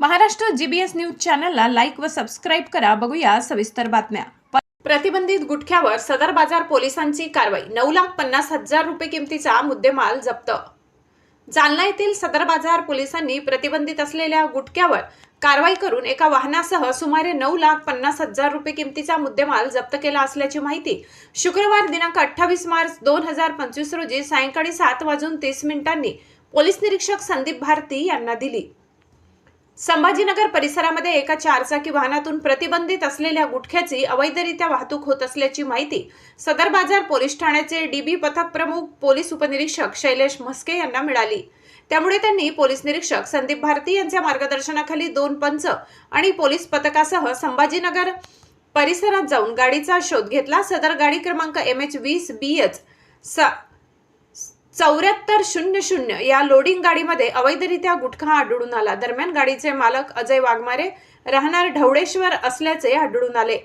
Maharashtra GBS news चॅनलला like व subscribe करा. बघूया सविस्तर बातम्या. प्रतिबंधित गुटख्यावर सदर बाजार पोलिसांची कारवाई. नऊ लाख पन्नास हजार रुपये किमतीचा मुद्देमाल जप्त. जालना येथील सदर बाजार पोलिसांनी प्रतिबंधित असलेल्या गुटख्यावर कारवाई करून एका वाहनासह सुमारे नऊ लाख पन्नास हजार रुपये किमतीचा मुद्देमाल जप्त केला असल्याची माहिती शुक्रवार दिनांक अठ्ठावीस मार्च दोन हजार पंचवीस रोजी सायंकाळी सात वाजून तीस मिनिटांनी पोलीस निरीक्षक संदीप भारती यांना दिली. संभाजीनगर परिसरामध्ये एका चारचाकी वाहनातून प्रतिबंधित असलेल्या गुटख्याची अवैधरित्या वाहतूक होत असल्याची माहिती सदर बाजार पोलीस ठाण्याचे डीबी पथक प्रमुख पोलीस उपनिरीक्षक शैलेश म्हस्के यांना मिळाली. त्यामुळे त्यांनी पोलीस निरीक्षक संदीप भारती यांच्या मार्गदर्शनाखाली दोन पंच आणि पोलीस पथकासह संभाजीनगर परिसरात जाऊन गाडीचा शोध घेतला. सदर गाडी क्रमांक एम एच वीस बी एच चौऱ्याहत्तर शून्य शून्य या लोडिंग गाडीमध्ये अवैधरित्या गुटखा आढळून आला. दरम्यान गाडीचे मालक अजय वाघमारे राहणार ढवळेश्वर असल्याचे आढळून आले.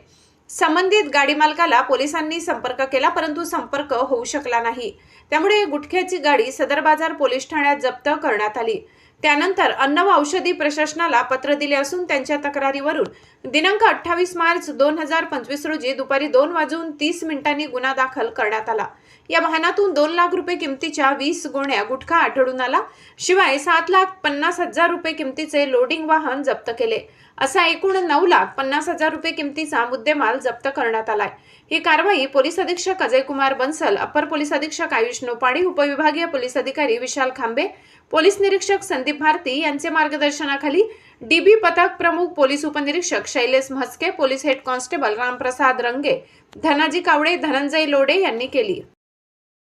संबंधित गाडी मालकाला पोलिसांनी संपर्क केला परंतु संपर्क होऊ शकला नाही. त्यामुळे गुटख्याची गाडी सदर बाजार पोलीस ठाण्यात जप्त करण्यात आली. त्यानंतर अन्न व औषधी प्रशासनाला पत्र दिले असून त्यांच्या तक्रारीवरून दिनांक अठ्ठावीस मार्च दोन हजार पंचवीस रोजी दुपारी दोन वाजून तीस मिनिटांनी गुन्हा दाखल करण्यात आला. या वाहनातून दोन लाख रुपये किमतीच्या वीस गोण्या गुटखा आढळून आला. शिवाय सात लाख पन्नास हजार रुपये किमतीचे लोडिंग वाहन जप्त केले. असा एकूण नऊ लाख पन्नास हजार रुपये किमतीचा मुद्देमाल जप्त करण्यात आलाय. ही कारवाई पोलीस अधीक्षक अजय कुमार बन्सल अप्पर पोलीस अधीक्षक आयुष नोपाडी उपविभागीय पोलीस अधिकारी विशाल खांबे पोलीस निरीक्षक संदीप भारती यांचे मार्गदर्शनाखाली डीबी पथक प्रमुख पोलीस उपनिरीक्षक Shailesh Mhaske police head constable Ramprasad Range Dhanaji Kawade Dhananjay Lode यांनी केली.